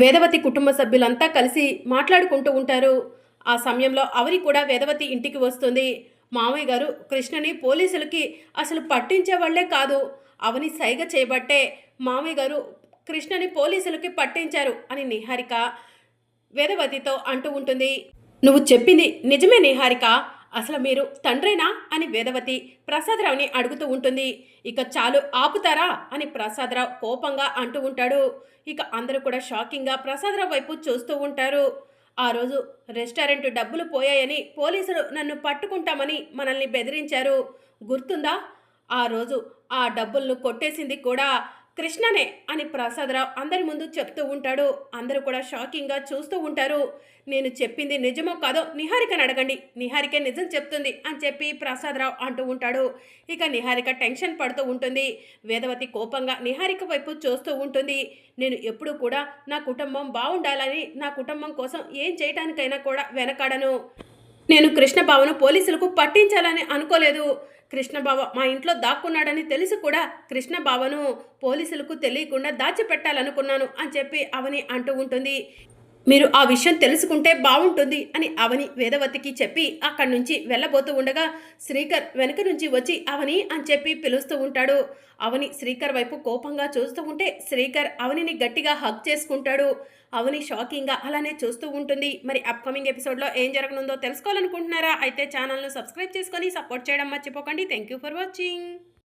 వేదవతి కుటుంబ సభ్యులంతా కలిసి మాట్లాడుకుంటూ ఉంటారు. ఆ సమయంలో అవని కూడా వేదవతి ఇంటికి వస్తుంది. మామయ్య గారు కృష్ణని పోలీసులకి అసలు పట్టించే వాళ్ళే కాదు. అవని సైగ చేయబట్టే మామయ్య గారు కృష్ణని పోలీసులకి పట్టించారు అని నిహారిక వేదవతితో అంటూ ఉంటుంది. నువ్వు చెప్పింది నిజమే నిహారిక. అసలు మీరు తండ్రేనా? అని వేదవతి ప్రసాదరావుని అడుగుతూ ఉంటుంది. ఇక చాలు ఆపుతారా? అని ప్రసాదరావు కోపంగా అంటూ ఉంటాడు. ఇక అందరూ కూడా షాకింగ్గా ప్రసాదరావు వైపు చూస్తూ ఉంటారు. ఆ రోజు రెస్టారెంట్ డబ్బులు పోయాయని పోలీసులు నన్ను పట్టుకుంటామని మనల్ని బెదిరించారు. గుర్తుందా? ఆ రోజు ఆ డబ్బులను కొట్టేసింది కూడా కృష్ణనే అని ప్రసాదరావు అందరి ముందు చెప్తూ ఉంటాడు. అందరూ కూడా షాకింగ్గా చూస్తూ ఉంటారు. నేను చెప్పింది నిజమో కాదో నిహారికని అడగండి. నిహారికే నిజం చెప్తుంది అని చెప్పి ప్రసాదరావు అంటూ ఉంటాడు. ఇక నిహారిక టెన్షన్ పడుతూ ఉంటుంది. వేదవతి కోపంగా నిహారిక వైపు చూస్తూ ఉంటుంది. నేను ఎప్పుడూ కూడా నా కుటుంబం బాగుండాలని నా కుటుంబం కోసం ఏం చేయటానికైనా కూడా వెనకాడను. నేను కృష్ణబావను పోలీసులకు పట్టించాలని అనుకోలేదు. కృష్ణబావ మా ఇంట్లో దాక్కున్నాడని తెలిసి కూడా కృష్ణబావను పోలీసులకు తెలియకుండా దాచిపెట్టాలనుకున్నాను అని చెప్పి అవని అంటూ ఉంటుంది. మీరు ఆ విషయం తెలుసుకుంటే బాగుంటుంది అని అవని వేదవతికి చెప్పి అక్కడి నుంచి వెళ్ళబోతూ ఉండగా శ్రీకర్ వెనక నుంచి వచ్చి అవని అని చెప్పి పిలుస్తూ ఉంటాడు. అవని శ్రీకర్ వైపు కోపంగా చూస్తూ ఉంటే శ్రీకర్ అవనిని గట్టిగా హక్ చేసుకుంటాడు. అవని షాకింగ్గా అలానే చూస్తూ ఉంటుంది. మరి అప్కమింగ్ ఎపిసోడ్లో ఏం జరగనుందో తెలుసుకోవాలనుకుంటున్నారా? అయితే ఛానల్ను సబ్స్క్రైబ్ చేసుకొని సపోర్ట్ చేయడం మర్చిపోకండి. Thank you for watching.